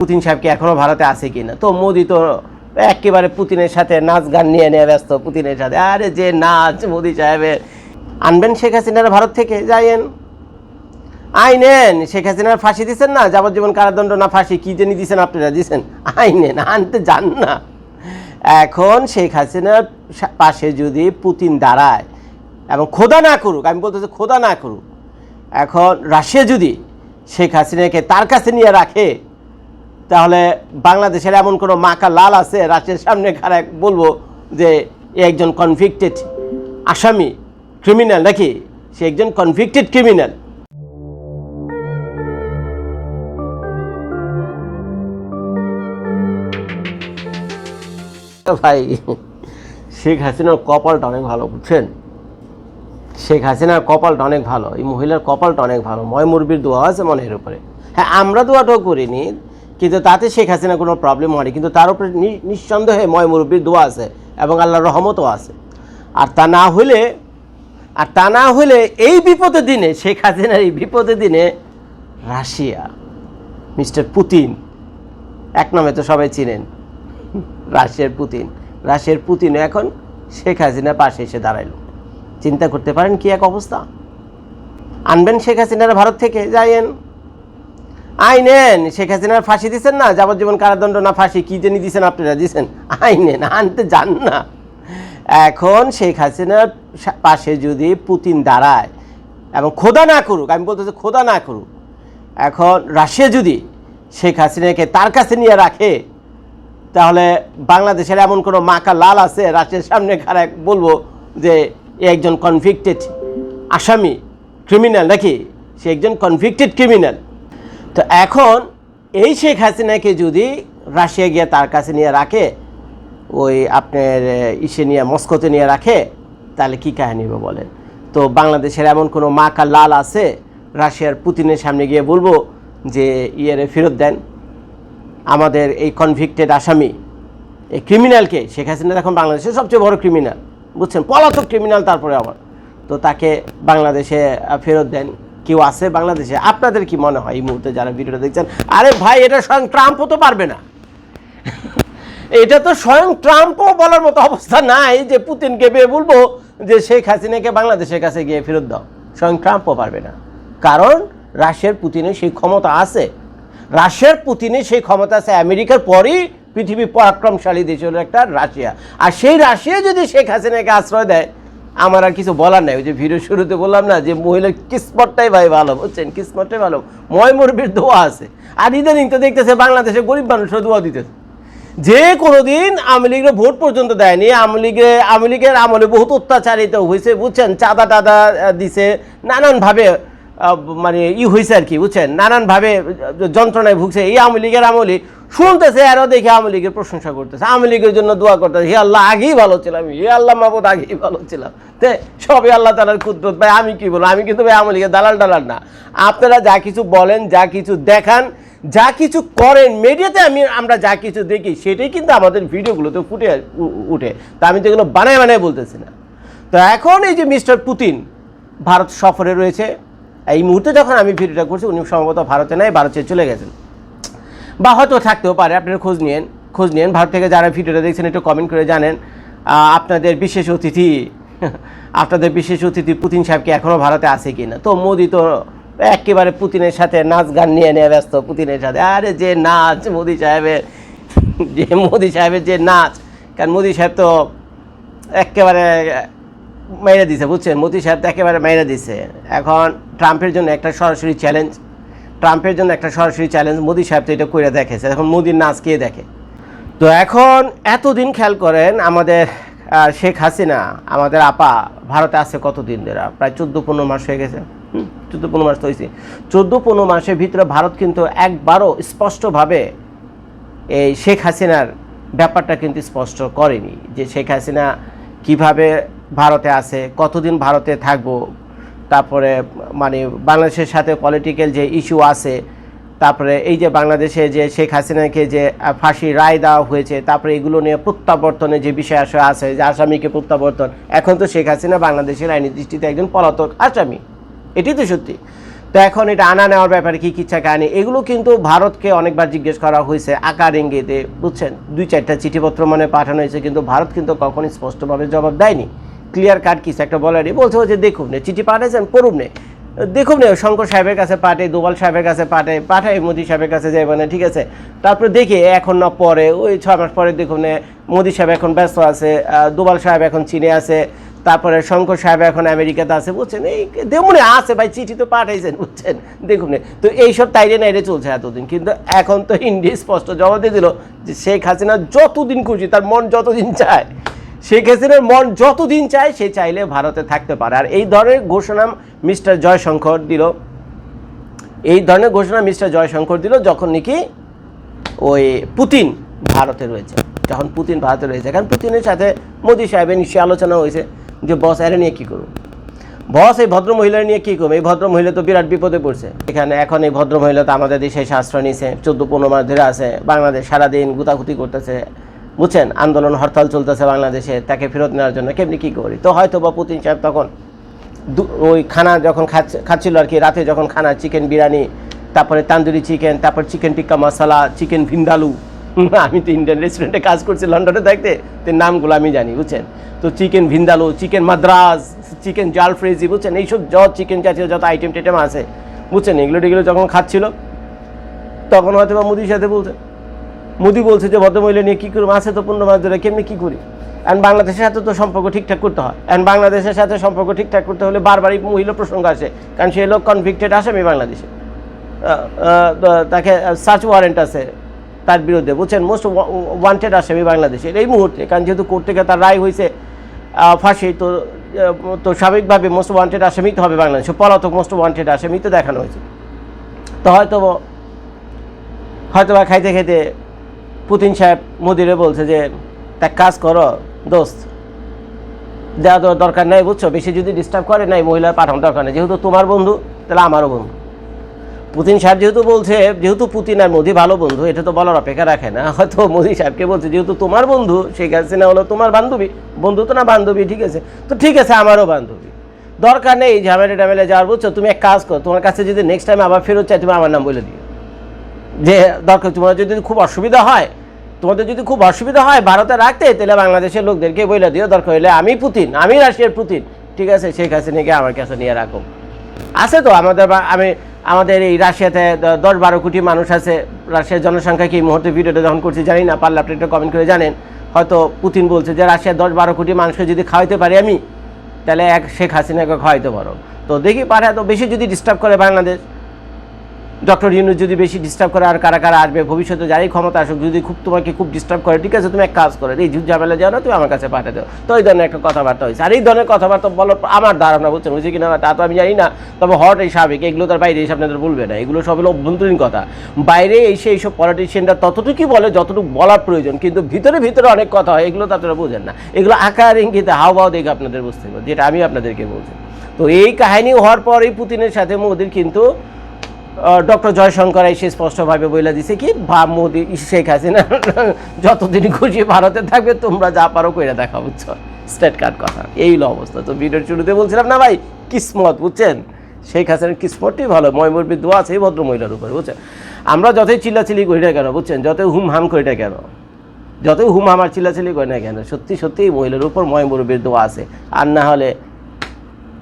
Putin সাহেব কি এখনও ভারতে আছে কি না তো মোদি তো একেবারে পুতিনের সাথে নাচ গান নিয়ে নিয়ে ব্যস্ত পুতিনের সাথে। আরে যে নাচ মোদি সাহেবের। আনবেন শেখ হাসিনার ভারত থেকে, যাইয়েন। আইনেন, শেখ হাসিনার ফাঁসি দিচ্ছেন না? যাবজ্জীবন কারাদণ্ড না ফাঁসি, কি জানি দিচ্ছেন আপনারা দিচ্ছেন আইনেন, আনতে যান না। এখন শেখ হাসিনার পাশে যদি পুতিন দাঁড়ায় এবং খোদা না করুক, আমি বলতেছি খোদা না করুক, এখন রাশিয়া যদি শেখ হাসিনাকে তার কাছে নিয়ে রাখে তাহলে বাংলাদেশের এমন কোনো মাকা লাল আছে? রাশিয়ার সামনে খারাপ বলব যে এ একজন কনভিক্টেড আসামি ক্রিমিনাল নাকি? সে একজন কনভিক্টেড ক্রিমিনাল ভাই, শেখ হাসিনার কপালটা অনেক ভালো, বুঝছেন? শেখ হাসিনার কপালটা অনেক ভালো, এই মহিলার কপালটা অনেক ভালো ময় মুরবির দোয়া আছে মনের উপরে। হ্যাঁ আমরা দোয়াটাও করিনি কিন্তু তাতে শেখ হাসিনা কোনো প্রবলেম হয়নি। কিন্তু তার উপরে নিঃসন্দেহে ময় মুরব্বীর দোয়া আছে এবং আল্লাহর রহমতও আছে। আর তা না হলে আর তা না হলে এই বিপদের দিনে, শেখ হাসিনার এই বিপদের দিনে রাশিয়া, মিস্টার পুতিন, এক নামে তো সবাই চিনেন, রাশিয়ার পুতিন। রাশিয়ার পুতিন এখন শেখ হাসিনার পাশে এসে দাঁড়াইল। চিন্তা করতে পারেন কি এক অবস্থা? আনবেন শেখ হাসিনার ভারত থেকে, যাইয়েন। আইনেন শেখ হাসিনার ফাঁসি দিচ্ছেন না? যাবজ্জীবন কারাদণ্ড না ফাঁসি, কি জানি দিচ্ছেন আপনারা দিচ্ছেন আইনেন আনতে যান না। এখন শেখ হাসিনার পাশে যদি পুতিন দাঁড়ায়, এবং খোদা না করুক, আমি বলতেছি খোদা না করুক, এখন রাশিয়া যদি শেখ হাসিনাকে তার কাছে নিয়ে রাখে, তাহলে বাংলাদেশের এমন কোনো মাকা লাল আছে? রাশিয়ার সামনে খারাপ বলব যে একজন কনভিক্টেড আসামি ক্রিমিনাল নাকি? সে একজন কনভিক্টেড ক্রিমিনাল তো এখন এই শেখ হাসিনাকে যদি রাশিয়া গিয়ে তার কাছে নিয়ে রাখে, ওই আপনার ইসে নিয়ে, মস্কোতে নিয়ে রাখে, তাহলে কী কাহিনী বলেন? তো বাংলাদেশের এমন কোনো মাকা লাল আছে, রাশিয়ার পুতিনের সামনে গিয়ে বলব যে ইয়ারে ফেরত দেন। আমাদের এই কনভিক্টেড আসামি, এই ক্রিমিনালকে শেখ হাসিনা এখন বাংলাদেশের সবচেয়ে বড় ক্রিমিনাল বুঝছেন? পলাতক ক্রিমিনাল তারপরে আবার। তো তাকে বাংলাদেশে ফেরত দেন। কেউ আছে বাংলাদেশে? আপনাদের কি মনে হয় এই মুহূর্তে যারা ভিডিওটা দেখছেন? আরে ভাই, এটা স্বয়ং ট্রাম্পও তো পারবে না। এটা তো স্বয়ং ট্রাম্পও বলার মতো অবস্থা নাই যে পুতিনকে পেয়ে বলব, যে শেখ হাসিনাকে বাংলাদেশের কাছে গিয়ে ফেরত দাও। স্বয়ং ট্রাম্পও পারবে না। কারণ রাশিয়ার পুতিনের সেই ক্ষমতা আছে। রাশিয়ার পুতিনের সেই ক্ষমতা আছে আমেরিকার পরই পৃথিবীর পরাক্রমশালী দেশ হলো একটা রাশিয়া। আর সেই রাশিয়া যদি শেখ হাসিনাকে আশ্রয় দেয় আমার আর কিছু বলার নাই। ওই যে ভিডিও শুরুতে বললাম না, যে মহিলার কিসমতটাই ভাই ভালো, বুঝছেন? কিসমতটাই ভালো। ময় মুরবির দোয়া আছে। আর ইদানিং তো দেখতেছে বাংলাদেশে গরিব মানুষরা দোয়া দিতেছে। যে কোনো দিন আওয়ামী লীগের ভোট পর্যন্ত দেয়নি, আওয়ামী লীগে, আওয়ামী লীগের আমলে বহুত অত্যাচারিত হয়েছে, বুঝছেন? চাঁদা টাদা দিছে। নানানভাবে মানে ই হয়েছে আর কি, বুঝছেন? নানানভাবে যন্ত্রণায় ভুগছে। এই আওয়ামী লীগের আমলে শুনতেছে আরও দেখে আওয়ামী লীগের প্রশংসা করতেছে। আওয়ামী লীগের জন্য দোয়া করতেছে, হে আল্লাহ, আগেই ভালো ছিলাম, হে আল্লাহ মাহবুদ আগেই ভালো ছিলাম। তে, সবই আল্লাহ তালার কুদরত, ভাই, আমি কি বলব? আমি কিন্তু ভাই, আওয়ামী লীগের দালাল ডালাল না। আপনারা যা কিছু বলেন, যা কিছু দেখান, যা কিছু করেন, মিডিয়াতে আমি, আমরা যা কিছু দেখি, সেটাই কিন্তু আমাদের ভিডিওগুলোতে ফুটে উঠে। তা আমি তো এগুলো বানায় বানায় বলতেছি না। তো এখন এই যে মিস্টার পুতিন ভারত সফরে রয়েছে এই মুহূর্তে যখন আমি ভিডিওটা করছি, উনি সম্ভবত ভারতে নাই, ভারতে চলে গেছেন। বা হয়তো থাকতেও পারে, আপনারা খোঁজ নিয়েন খোঁজ নিয়েন। ভারত থেকে যারা ভিডিওটা দেখছেন, একটু কমেন্ট করে জানেন। আপনাদের বিশেষ অতিথি, আপনাদের বিশেষ অতিথি পুতিন সাহেব কি এখনও ভারতে আছে কি না তো মোদি তো একেবারে পুতিনের সাথে নাচ গান নিয়ে নিয়ে ব্যস্ত, পুতিনের সাথে। আরে যে নাচ, মোদি সাহেবের, যে মোদি সাহেবের যে নাচ। কারণ মোদি সাহেব তো একেবারে মেরে দিছে, বুঝছেন? মোদি সাহেব তো একেবারে মেরে দিছে। এখন ট্রাম্পের জন্য একটা সরাসরি চ্যালেঞ্জ ট্রাম্পের জন্য একটা সরাসরি চ্যালেঞ্জ মোদি সাহেব তো এটা করে দেখেছে। এখন মোদির নাচ কে দেখে? তো এখন এতদিন খেয়াল করেন আমাদের শেখ হাসিনা, আমাদের আপা, ভারতে আছে কতদিন ধরে? প্রায় চোদ্দ পনেরো মাস হয়ে গেছে। চোদ্দ পনেরো মাস তো হয়েছে চোদ্দ পনেরো মাসের ভিতরে ভারত কিন্তু একবারও স্পষ্টভাবে এই শেখ হাসিনার ব্যাপারটা কিন্তু স্পষ্ট করেনি। যে শেখ হাসিনা কীভাবে ভারতে আছে, কতদিন ভারতে থাকব তারপরে মানে বাংলাদেশের সাথে পলিটিক্যাল যে ইস্যু আছে, তারপরে এই যে বাংলাদেশে যে শেখ হাসিনাকে যে ফাঁসি রায় দেওয়া হয়েছে, তারপরে এগুলো নিয়ে প্রত্যাবর্তনের যে বিষয় আসে আছে, যে আসামিকে প্রত্যাবর্তন, এখন তো শেখ হাসিনা বাংলাদেশের আইনি দৃষ্টিতে একজন পলাতক আসামি। এটি তো সত্যি। তো এখন এটা আনা নেওয়ার ব্যাপারে কি কিচ্ছা কাহিনি এগুলো কিন্তু ভারতকে অনেকবার জিজ্ঞেস করা হয়েছে আকার ইঙ্গিতে বুঝছেন? দুই চারটা চিঠিপত্র মানে পাঠানো হয়েছে, কিন্তু ভারত কিন্তু কখনই স্পষ্টভাবে জবাব দেয়নি। ক্লিয়ার কাট কিছু একটা বলারই বলছে যে দেখুন নে, চিঠি পাঠাইছেন, পড়ুন নে। দেখুন নে, শঙ্কর সাহেবের কাছে পাঠে দোবাল সাহেবের কাছে পাঠে পাঠাই, মোদি সাহেবের কাছে যাই মানে ঠিক আছে। তারপরে দেখি এখন না পরে, ওই ছয় মাস পরে দেখুন নে, মোদি সাহেব এখন ব্যস্ত আছে দোবাল সাহেব এখন চীনে আছে, তারপরে শঙ্কর সাহেব এখন আমেরিকাতে আছে, বুঝছেন? এই দেমনে আছে ভাই, চিঠি তো পাঠাইছেন, বুঝছেন? দেখুন তো এইসব তাইরে নাইরে চলছে এতদিন। কিন্তু এখন তো ইন্ডিয়া স্পষ্ট জবাব দিয়ে দিল যে শেখ হাসিনা যতদিন খুশি, তার মন যতদিন চায় শেখ হাসিনার মন যতদিন চায়, সে চাইলে ভারতে থাকতে পারে। আর এই ধরনের ঘোষণা মিস্টার জয়শঙ্কর দিল। এই ধরনের ঘোষণা মিস্টার জয়শঙ্কর দিল যখন নাকি ওই পুতিন ভারতে রয়েছে। যখন পুতিন ভারতে রয়েছে। কারণ পুতিনের সাথে মোদী সাহেবের নিশ্চয়ই আলোচনা হয়েছে যে, বস, এরা নিয়ে কী করুন? বস, এই ভদ্র মহিলার নিয়ে কী করবে এই ভদ্র মহিলা তো বিরাট বিপদে পড়ছে। এখানে এখন এই ভদ্র মহিলা তো আমাদের দেশে আশ্রয় নিছে। চোদ্দ পনেরো মাস ধরে আছে। বাংলাদেশ সারাদিন গুতাগুতি করতেছে। বুঝছেন? আন্দোলন হরতাল চলতেছে বাংলাদেশে, তাকে ফেরত নেওয়ার জন্য কেমনি কী করি? তো হয়তো বা পুতিন সাহেব তখন ওই খানা যখন খাচ্ছে খাচ্ছিল আর কি, রাতে যখন খানা, চিকেন বিরিয়ানি, তারপরে তান্দুরি চিকেন, তারপর চিকেন টিক্কা মশলা, চিকেন ভিন্দালু আমি তো ইন্ডিয়ান রেস্টুরেন্টে কাজ করছি লন্ডনে থাকতে তো নামগুলো আমি জানি, বুঝছেন? তো chicken vindaloo chicken Madras, chicken jalfrezi, বুঝছেন? এইসব যত চিকেন জাতীয় যত আইটেম টেটেম আছে, বুঝছেন? এগুলো টেগুলো যখন খাচ্ছিল, তখন হয়তো বা মোদির সাথে বলছে। মোদি বলছে যে ভদ্রমহিলা নিয়ে কী করব? আছে তো পনেরো মাস ধরে কেমনি কী করি? অ্যান্ড বাংলাদেশের সাথে তো সম্পর্ক ঠিকঠাক করতে হয়। অ্যান্ড বাংলাদেশের সাথে সম্পর্ক ঠিকঠাক করতে হলে বারবারই মহিলা প্রসঙ্গ আসে। কারণ সে লোক কনভিক্টেড আসামি বাংলাদেশে। আহ, আহ, তো তাকে সার্চ ওয়ারেন্ট আছে তার বিরুদ্ধে। বুঝছেন? মোস্ট ওয়ান্টেড আসামি বাংলাদেশের এই মুহূর্তে। কারণ যেহেতু কোর্ট থেকে তার রায় হয়েছে ফাঁসি তো তো স্বাভাবিকভাবে মোস্ট ওয়ান্টেড আসামি তো হবে বাংলাদেশে। পলাতক মোস্ট ওয়ান্টেড আসামি তো দেখানো হয়েছে। তো হয়তো হয়তো বা খাইতে খাইতে পুতিন সাহেব মোদিরে বলছে যে, এক কাজ করো, দোস্ত দেওয়া তো দরকার নেই বুঝছ? বেশি যদি ডিস্টার্ব করে নাই মহিলার পাঠানো দরকার নেই। যেহেতু তোমার বন্ধু, তাহলে আমারও বন্ধু। পুতিন সাহেব যেহেতু বলছে, যেহেতু পুতিন আর মোদি ভালো বন্ধু, এটা তো বলার অপেক্ষা রাখে না। হয়তো মোদি সাহেবকে বলছে, যেহেতু তোমার বন্ধু, সেই শেখ হাসিনা হলো তোমার বান্ধবী। বন্ধু তো না বান্ধবী, ঠিক আছে? তো ঠিক আছে, আমারও বান্ধবী। দরকার নেই ঝামেলা টামেলা যাওয়ার, বুঝছ? তুমি এক কাজ করো, তোমার কাছে যদি নেক্সট টাইম আবার ফেরত চাই, তুমি আমার নাম বলে দিও। যে দরকার, তোমার যদি খুব অসুবিধা হয় তোমাদের যদি খুব অসুবিধা হয় ভারতে রাখতে, তাহলে বাংলাদেশের লোকদেরকে বলে দিও, দরকার হলে আমি পুতিন, আমি রাশিয়ার পুতিন। ঠিক আছে শেখ হাসিনাকে আমার কাছে নিয়ে রাখো। আছে তো, আমাদের আমি, আমাদের এই রাশিয়াতে দশ বারো কোটি মানুষ আছে। রাশিয়ার জনসংখ্যা কি মুহূর্তে ভিডিওটা যখন করছি জানি না, পারলে আপনি একটা কমেন্ট করে জানেন। হয়তো পুতিন বলছে যে, রাশিয়ার দশ বারো কোটি মানুষকে যদি খাওয়াইতে পারি আমি, তাহলে এক শেখ হাসিনাকে খাওয়াইতে পারো। তো দেখি পারে তো বেশি যদি ডিস্টার্ব করে বাংলাদেশ। ডক্টর ইউনুস যদি বেশি ডিস্টার্ব করে আর কারা কারা আসবে, ভবিষ্যতে যারাই ক্ষমতা আসুক, যদি খুব তোমাকে খুব ডিস্টার্ব করে, ঠিক আছে, তুমি এক কাজ করে, এই যুদ্ধ ঝামেলা যাও না, তুমি আমার কাছে পাঠিয়ে দাও। তো এই ধরনের একটা কথাবার্তা হয়েছে। আর এই ধরনের কথাবার্তা বলো আমার ধারণা, বুঝছেন বুঝছি কিনা তা তো আমি জানি না, তবে হট এই স্বাভাবিক, এগুলো তার বাইরে এসে আপনাদের বলবে না, এগুলো সব হলো অভ্যন্তরীণ কথা। বাইরে এসে এইসব পলিটিশিয়ানরা ততটুকুই বলে, যতটুকু বলার প্রয়োজন, কিন্তু ভিতরে ভিতরে অনেক কথা হয়, এগুলো তো আপনারা বোঝেন না। এগুলো আকার, ইঙ্গিতে হাওয়াও দেখে আপনাদের বুঝতে হবে, যেটা আমি আপনাদেরকে বলছি। তো এই কাহিনী হওয়ার পর এই পুতিনের সাথে মোদির কিন্তু ডক্টর জয়শঙ্কর এসে স্পষ্টভাবে বলে দিছে কি বা মোদি, শেখ হাসিনা, যতদিন খুশি ভারতে থাকবে, তোমরা যা পারো কইরা দেখা বুঝছ? স্টেট কার্ড কথা। এই হলো অবস্থা। তো ভিডিওর শুরুতে বলছিলাম না ভাই, কিসমত, বুঝছেন? শেখ হাসিনার কিসমতই ভালো ময়মুরবি দোয়া আছে এই ভদ্র মহিলার উপরে, বুঝছেন? আমরা যতই চিল্লাচিল্লি করি না কেন, বুঝছেন? যতই হুম হাম করি না কেন, যতই হুম আর চিল্লাচিল্লি করি না কেন, সত্যি সত্যি এই মহিলার উপর ময়মুরবির দোয়া আছে। আর না হলে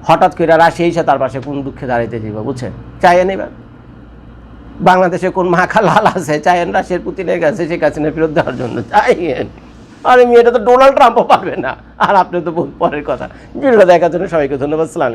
হঠাৎ করে রাশি এসে তার পাশে কোন দুঃখে দাঁড়াইতে যাবে বুঝছেন? চাইয়ে নেবেন বাংলাদেশে কোন মাখা লাল আছে চাইয়েন রাশিয়ার পুতিনের কাছে শেখ হাসিনার ফেরত দেওয়ার জন্য চাইয়েন। আরে মেয়েটা তো ডোনাল্ড ট্রাম্পও পারবে না। আর আপনি তো বহু পরের কথা। ভিডিওটা দেখার জন্য সবাইকে ধন্যবাদ। সালাম